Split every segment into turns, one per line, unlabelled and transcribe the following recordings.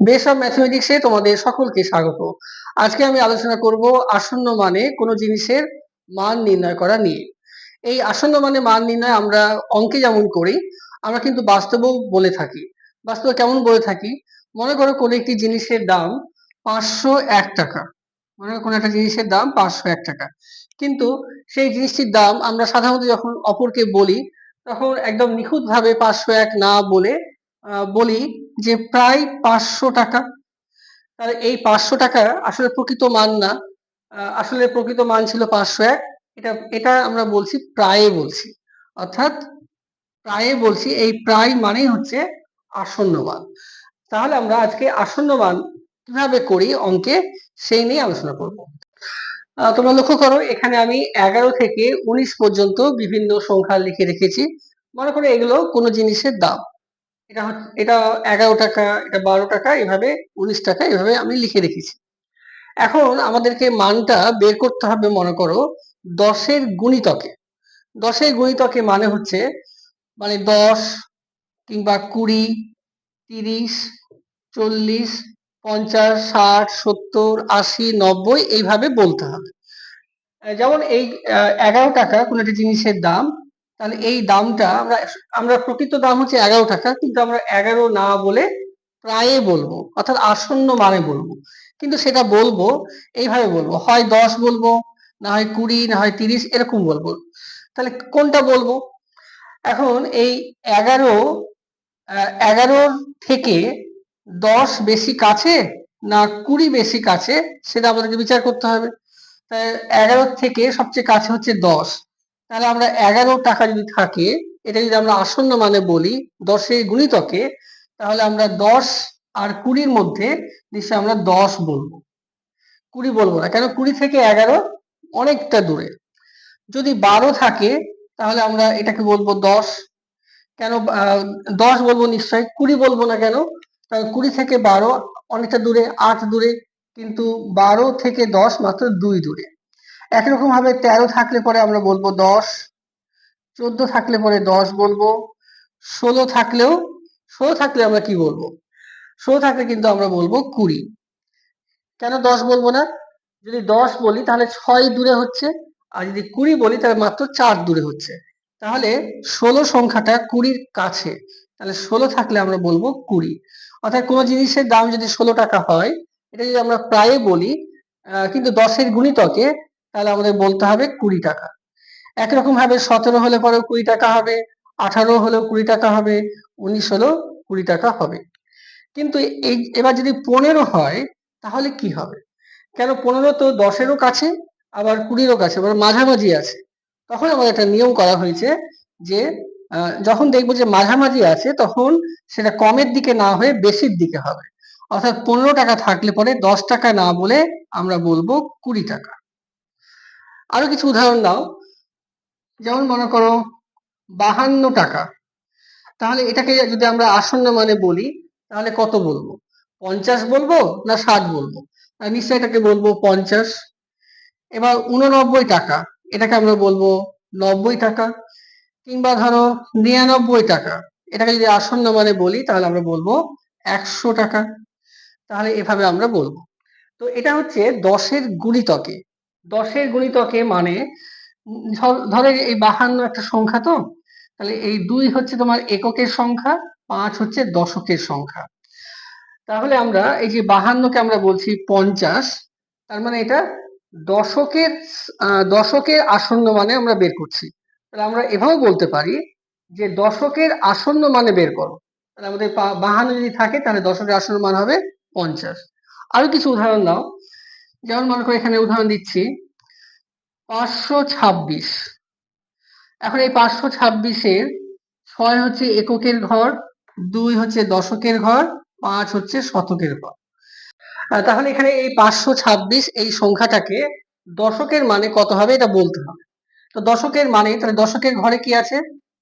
Base of ম্যাথমেটিক্সে তোমাদের সকলকে স্বাগত। আজকে আমি আলোচনা করব আসন্ন মানে কোনো জিনিসের মান নির্ণয় করা নিয়ে। এই আসন্ন মানে মান নির্ণয় আমরা অঙ্কে যেমন করি, আমরা কিন্তু বাস্তবেও বলে থাকি। বাস্তবে কেমন বলে থাকি? মনে করো কোনো একটি জিনিসের দাম পাঁচশো এক টাকা। মনে করো কোনো একটা জিনিসের দাম পাঁচশো এক টাকা। কিন্তু সেই জিনিসটির দাম আমরা সাধারণত যখন অপরকে বলি, তখন একদম নিখুঁত ভাবে পাঁচশো এক না বলে বলি যে প্রায় পাঁচশো টাকা। তাহলে এই পাঁচশো টাকা আসলে প্রকৃত মান না। আসলে প্রকৃত মান ছিল পাঁচশো এক। এটা এটা আমরা বলছি প্রায় বলছি। অর্থাৎ প্রায় বলছি, এই প্রায় মানেই হচ্ছে আসন্ন মান। তাহলে আমরা আজকে আসন্ন মান কীভাবে করি অঙ্কে, সেই নিয়ে আলোচনা করব। তোমরা লক্ষ্য করো, এখানে আমি এগারো থেকে উনিশ পর্যন্ত বিভিন্ন সংখ্যা লিখে রেখেছি। মনে করো এগুলো কোনো জিনিসের দাম। এটা এটা এগারো টাকা, এটা বারো টাকা, এভাবে উনিশ টাকা, এভাবে আমি লিখে রেখেছি। এখন আমাদেরকে মানটা বের করতে হবে, মনে করো, দশের গুণিতকে। দশের গুণিতকে মানে হচ্ছে মানে দশ কিংবা কুড়ি, তিরিশ, চল্লিশ, পঞ্চাশ, ষাট, সত্তর, আশি, নব্বই, এইভাবে বলতে হবে। যেমন এই এগারো টাকা কোনো একটা জিনিসের দাম তাহলে এই দামটা আমরা আমরা প্রকৃত দাম হচ্ছে এগারো টাকা, কিন্তু আমরা এগারো না বলে প্রায় বলব, অর্থাৎ আসন্ন মানে বলব। কিন্তু সেটা বলব, এইভাবে বলব, হয় দশ বলব, না হয় কুড়ি, না হয় তিরিশ, এরকম বলব। তাহলে কোনটা বলব? এখন এই এগারো এগারোর থেকে দশ বেশি কাছে না কুড়ি বেশি কাছে, সেটা আমাদেরকে বিচার করতে হবে। তাই এগারোর থেকে সবচেয়ে কাছে হচ্ছে দশ। তাহলে আমরা এগারো টাকা যদি থাকে, এটা যদি আমরা আসন্ন মানে বলি দশের গুণিতকে, তাহলে আমরা দশ আর কুড়ির মধ্যে নিশ্চয় আমরা দশ বলব। কুড়ি বলব না, কেন কুড়ি থেকে এগারো অনেকটা দূরে। যদি বারো থাকে, তাহলে আমরা এটাকে বলব দশ। কেন দশ বলব নিশ্চয়, কুড়ি বলব না কেন? কারণ কুড়ি থেকে বারো অনেকটা দূরে, আট দূরে, কিন্তু বারো থেকে দশ মাত্র দুই দূরে। একরকম ভাবে তেরো থাকলে পরে আমরা বলব দশ, চোদ্দ থাকলে পরে দশ বলব, ষোলো থাকলেও, ষোলো থাকলে আমরা কি বলব? ষোলো থাকলে কিন্তু আমরা বলব কুড়ি। কেন দশ বলব না? যদি দশ বলি তাহলে ছয় দূরে হচ্ছে, আর যদি কুড়ি বলি তাহলে মাত্র চার দূরে হচ্ছে। তাহলে ষোলো সংখ্যাটা কুড়ির কাছে, তাহলে ষোলো থাকলে আমরা বলব কুড়ি। অর্থাৎ কোনো জিনিসের দাম যদি ষোলো টাকা হয়, এটা যদি আমরা প্রায় বলি কিন্তু দশের গুণিতকে তাহলে আমাদের বলতে হবে কুড়ি টাকা। একরকম ভাবে সতেরো হলে পরেও কুড়ি টাকা হবে, আঠারো হলেও কুড়ি টাকা হবে, উনিশ হলেও কুড়ি টাকা হবে। কিন্তু এই এবার যদি পনেরো হয়, তাহলে কি হবে? কেন পনেরো তো দশেরও কাছে, আবার কুড়িরও কাছে, আবার মাঝামাঝি আছে। তখন আমাদের একটা নিয়ম করা হয়েছে যে যখন দেখব যে মাঝামাঝি আছে, তখন সেটা কমের দিকে না হয়ে বেশির দিকে হবে। অর্থাৎ পনেরো টাকা থাকলে পরে দশ টাকা না বলে আমরা বলব কুড়ি টাকা। আরও কিছু উদাহরণ দাও। যেমন মনে করো বাহান্ন টাকা। তাহলে এটাকে যদি আমরা আসন্ন মানে বলি তাহলে কত বলব? পঞ্চাশ বলব না ষাট বলব? আহ, নিশ্চয়ই এটাকে বলব পঞ্চাশ। এবার উননব্বই টাকা এটাকে আমরা বলব নব্বই টাকা। কিংবা ধরো নিরানব্বই টাকা এটাকে যদি আসন্ন মানে বলি তাহলে আমরা বলব একশো টাকা। তাহলে এভাবে আমরা বলব। তো এটা হচ্ছে দশের গুণিতকে। দশের গুণিতকে মানে ধর- এই বাহান্ন একটা সংখ্যা তো, তাহলে এই দুই হচ্ছে তোমার এককের সংখ্যা, পাঁচ হচ্ছে দশকের সংখ্যা। তাহলে আমরা এই যে বাহান্নকে আমরা বলছি পঞ্চাশ, তার মানে এটা দশকের দশকের আসন্ন মানে আমরা বের করছি। তাহলে আমরা এভাবেও বলতে পারি যে দশকের আসন্ন মানে বের করো। তাহলে আমাদের বাহান্ন যদি থাকে, তাহলে দশকের আসন্ন মান হবে পঞ্চাশ। আরও কিছু উদাহরণ দাও। যেমন মনে করো এখানে উদাহরণ দিচ্ছি পাঁচশো ছাব্বিশ। এখন এই পাঁচশো ছাব্বিশের ছয় হচ্ছে এককের ঘর, দুই হচ্ছে দশকের ঘর, পাঁচ হচ্ছে শতকের ঘর। তাহলে এখানে এই পাঁচশো ছাব্বিশ এই সংখ্যাটাকে দশকের মানে কত হবে এটা বলতে হবে। তো দশকের মানে তাহলে দশকের ঘরে কি আছে?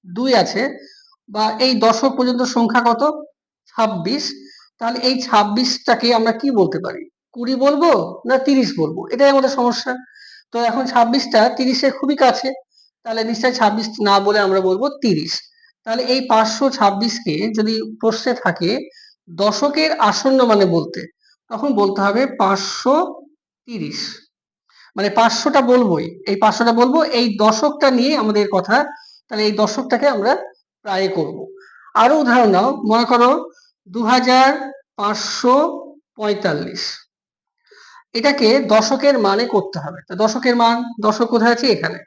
দুই আছে। বা এই দশক পর্যন্ত সংখ্যা কত? ছাব্বিশ। তাহলে এই ছাব্বিশটাকে আমরা কি বলতে পারি? কুড়ি বলব না তিরিশ বলব? এটাই আমাদের সমস্যা। তো এখন ছাব্বিশটা তিরিশের খুবই কাছে। তাহলে নিশ্চয়ই ছাব্বিশ না বলে আমরা বলব তিরিশ। তাহলে এই পাঁচশো ছাব্বিশকে যদি প্রশ্নে থাকে, দশকের আসন্ন মানে বলতে, তখন বলতে হবে পাঁচশো তিরিশ। মানে পাঁচশোটা বলবোই। এই পাঁচশোটা বলব, এই দশকটা নিয়ে আমাদের কথা, তাহলে এই দশকটাকে আমরা প্রায় করব। আরও উদাহরণ নাও মনে করো দু হাজার পাঁচশো পঁয়তাল্লিশ। এটাকে দশকের মানে করতে হবে। তো দশকের মান, দশক কোথায় আছে? এখানে।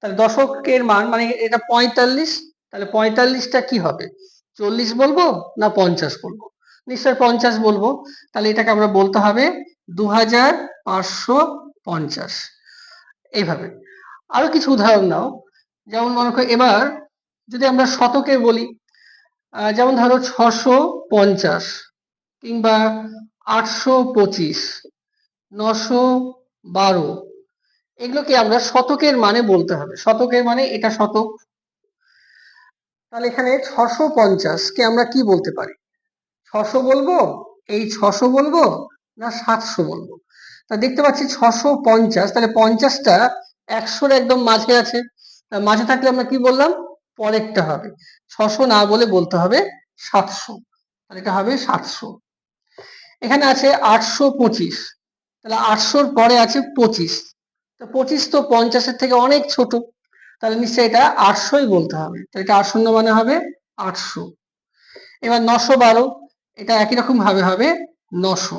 তাহলে দশকের মান মানে এটা পঁয়তাল্লিশ, তাহলে পঁয়তাল্লিশটা কি হবে? চল্লিশ বলব না পঞ্চাশ বলব? নিশ্চয় পঞ্চাশ বলব। তাহলে এটাকে আমরা বলতে হবে দু হাজার পাঁচশো পঞ্চাশ। এইভাবে। আরও কিছু উদাহরণ নাও। যেমন মনে করো এবার যদি আমরা শতকে বলি যেমন ধরো ছশো পঞ্চাশ কিংবা আটশো পঁচিশ। নশো বারো। এগুলোকে আমরা শতকের মানে বলতে হবে। শতকের মানে এটা শতক। তাহলে এখানে ছশো পঞ্চাশ কে আমরা কি বলতে পারি? ছশো বলব? এই ছশো বলব? না সাতশো বলব? তা দেখতে পাচ্ছি ছশো পঞ্চাশ। তাহলে পঞ্চাশটা একশোর একদম মাঝে আছে। মাঝে থাকলে আমরা কি বললাম? পরেরটা হবে। ছশো না বলে বলতে হবে সাতশো। তাহলে এটা হবে সাতশো। এখানে আছে আটশো পঁচিশ। তাহলে আটশোর পরে আছে পঁচিশ। তো পঁচিশ তো পঞ্চাশের থেকে অনেক ছোট। তাহলে নিশ্চয়ই এটা আটশোই বলতে হবে। তাহলে এটা আসন্ন মানে হবে আটশো। এবার নশো বারো, এটা একই রকম ভাবে হবে নশো।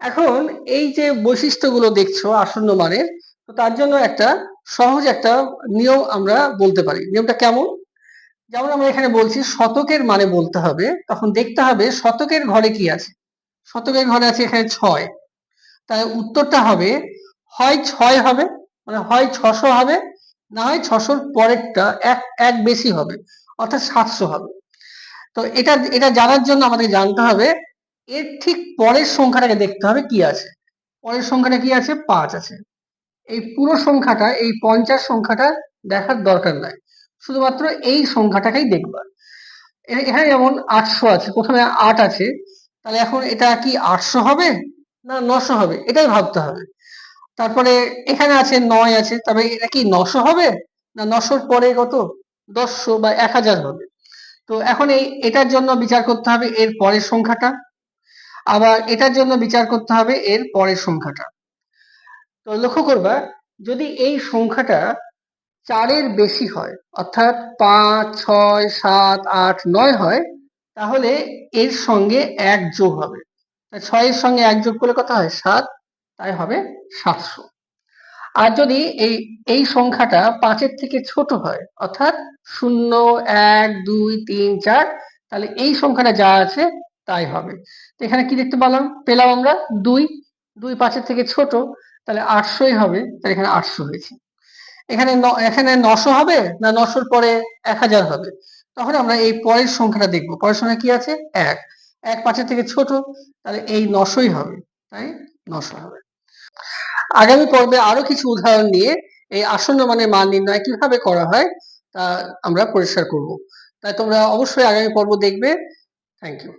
এখন এই যে বৈশিষ্ট্যগুলো দেখছ আসন্ন মানের, তো তার জন্য একটা সহজ একটা নিয়ম আমরা বলতে পারি। নিয়মটা কেমন? যেমন আমরা এখানে বলছি, শতকের মানে বলতে হবে, তখন দেখতে হবে শতকের ঘরে কি আছে। শতকের ঘরে আছে এখানে ছয়। তাহলে উত্তরটা হবে, হয় ছয় হবে মানে হয় ছশো হবে, না হয় ছশোর পরেরটা এক এক বেশি হবে, অর্থাৎ সাতশো হবে। তো এটা এটা জানার জন্য আমাদের জানতে হবে, এর ঠিক পরের সংখ্যাটাকে দেখতে হবে কি আছে? পরের সংখ্যাটা কি আছে? পাঁচ আছে। এই পুরো সংখ্যাটা, এই পঞ্চাশ সংখ্যাটা দেখার দরকার নাই। শুধুমাত্র এই সংখ্যাটাকেই দেখবা। এখানে যেমন আটশো আছে, প্রথমে আট আছে তাহলে এখন এটা কি আটশো হবে না নশো হবে? এটাই ভাবতে হবে। তারপরে এখানে আছে নয় আছে, তবে এটা কি নশো হবে? না নশোর পরে কত? দশশো বা এক হাজার হবে। তো এখন এই এটার জন্য বিচার করতে হবে এর পরের সংখ্যাটা। আবার এটার জন্য বিচার করতে হবে এর পরের সংখ্যাটা। তো লক্ষ্য করবা, যদি এই সংখ্যাটা চারের বেশি হয়, অর্থাৎ পাঁচ, ছয়, সাত, আট, নয় হয় তাহলে এর সঙ্গে এক যোগ হবে। ছয়ের সঙ্গে এক যোগ করলে কত হয়? সাত। তাই হবে সাতশো। আর যদি এই এই সংখ্যাটা পাঁচের থেকে ছোট হয়, অর্থাৎ শূন্য, এক, দুই, তিন, চার, তাহলে এই সংখ্যাটা যা আছে তাই হবে। তো এখানে কি দেখতে পেলাম? পেলাম আমরা দুই। দুই পাঁচের থেকে ছোট, তাহলে আটশোই হবে। তাহলে এখানে আটশো হয়েছে। এখানে এখানে নশো হবে না নশোর পরে এক হাজার হবে? তখন আমরা এই পরের সংখ্যাটা দেখব। পরের সংখ্যা কি আছে? এক। এক পাঁচের থেকে ছোট, তাহলে এই নশই হবে, তাই? নশো হবে। আগামী পর্বে আরও কিছু উদাহরণ নিয়ে এই আসন্ন মানে মান নির্ণয় কীভাবে করা হয়, তা আমরা পরিষ্কার করব। তাই তোমরা অবশ্যই আগামী পর্ব দেখবে। Thank you